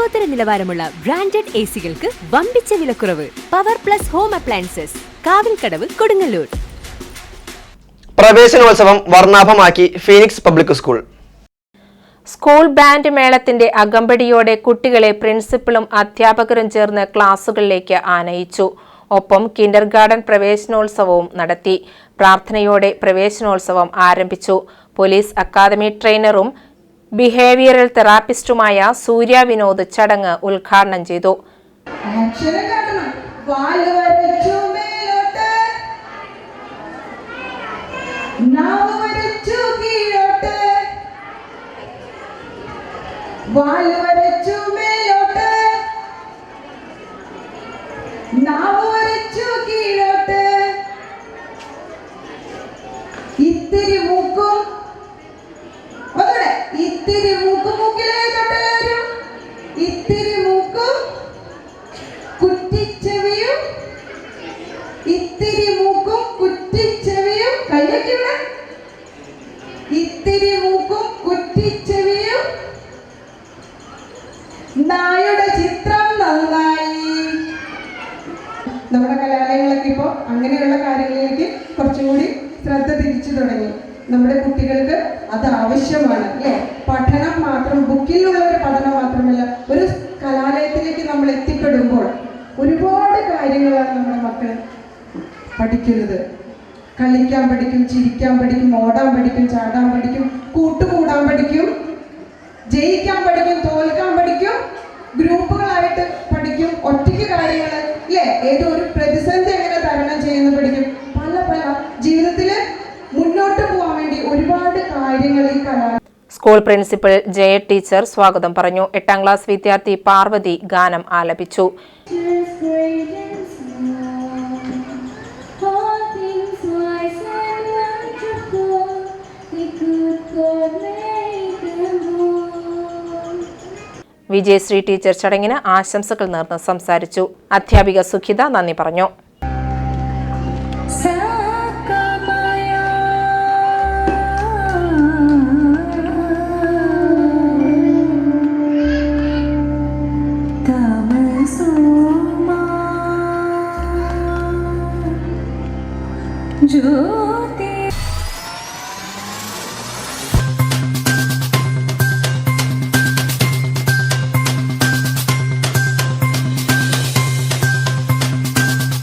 ലോകോത്തര നിലവാരമുള്ള branded A സികൾക്ക് വമ്പിച്ച വിലക്കുറവ്. Power plus home appliances. Kavilkadavu Kodungallur. പ്രവേശനോത്സവം വർണാഭമാക്കി Phoenix public school. School band മേളത്തിന്റെ അകമ്പടിയോടെ കുട്ടികളെ പ്രിൻസിപ്പളും അധ്യാപകരും ചേർന്ന് ക്ലാസുകളിലേക്ക് ആനയിച്ചു. ഒപ്പം കിൻഡർ ഗാർഡൻ പ്രവേശനോത്സവവും നടത്തി. പ്രാർത്ഥനയോടെ പ്രവേശനോത്സവം ആരംഭിച്ചു. പോലീസ് അക്കാദമി ട്രെയിനറും ബിഹേവിയറൽ തെറാപ്പിസ്റ്റുമായ സൂര്യ വിനോദ് ചടങ്ങ് ഉദ്ഘാടനം ചെയ്തു. നാവ് മൂക്കും കുറ്റിച്ചെവിയും നായുടെ ചിത്രം നന്നായി. നമ്മുടെ കലാലയങ്ങളൊക്കെ ഇപ്പോൾ അങ്ങനെയുള്ള കാര്യങ്ങളിലേക്ക് കുറച്ചുകൂടി ശ്രദ്ധ തിരിച്ചു തുടങ്ങി. നമ്മുടെ കുട്ടികൾക്ക് അത് ആവശ്യമാണ് അല്ലേ? പഠനം മാത്രം ബുക്കിലുള്ള ഒരു പഠനം മാത്രമല്ല ഒരു കലാലയത്തിലേക്ക് നമ്മൾ എത്തിപ്പെടുമ്പോൾ ഒരുപാട് കാര്യങ്ങളാണ് നമ്മുടെ മക്കൾ പഠിക്കുന്നത്. കളിക്കാൻ പഠിക്കും ചിരിക്കാൻ പഠിക്കും ഓടാൻ പഠിക്കും ചാടാൻ പഠിക്കും കൂട്ടുകൂടാൻ പഠിക്കും ജയിക്കാൻ പഠിക്കും തോൽക്കാൻ പഠിക്കും ഗ്രൂപ്പുകളായിട്ട് പഠിക്കും ഒറ്റയ്ക്ക് കാര്യങ്ങൾ ഇല്ലേ ഏതോ ഒരു പ്രതിസന്ധി എങ്ങനെ തരണം ചെയ്യുന്ന പഠിക്കും. പല പല ജീവിതത്തിൽ മുന്നോട്ട് പോകാൻ വേണ്ടി ഒരുപാട് കാര്യങ്ങൾ ഈ കലാ സ്കൂൾ പ്രിൻസിപ്പൽ ജയ ടീച്ചർ സ്വാഗതം പറഞ്ഞു. എട്ടാം ക്ലാസ് വിദ്യാർത്ഥി പാർവതി ഗാനം ആലപിച്ചു. വിജയശ്രീ ടീച്ചർ ചടങ്ങിന് ആശംസകൾ നേർന്ന് സംസാരിച്ചു. അധ്യാപിക സുഖിത നന്ദി പറഞ്ഞു. Jo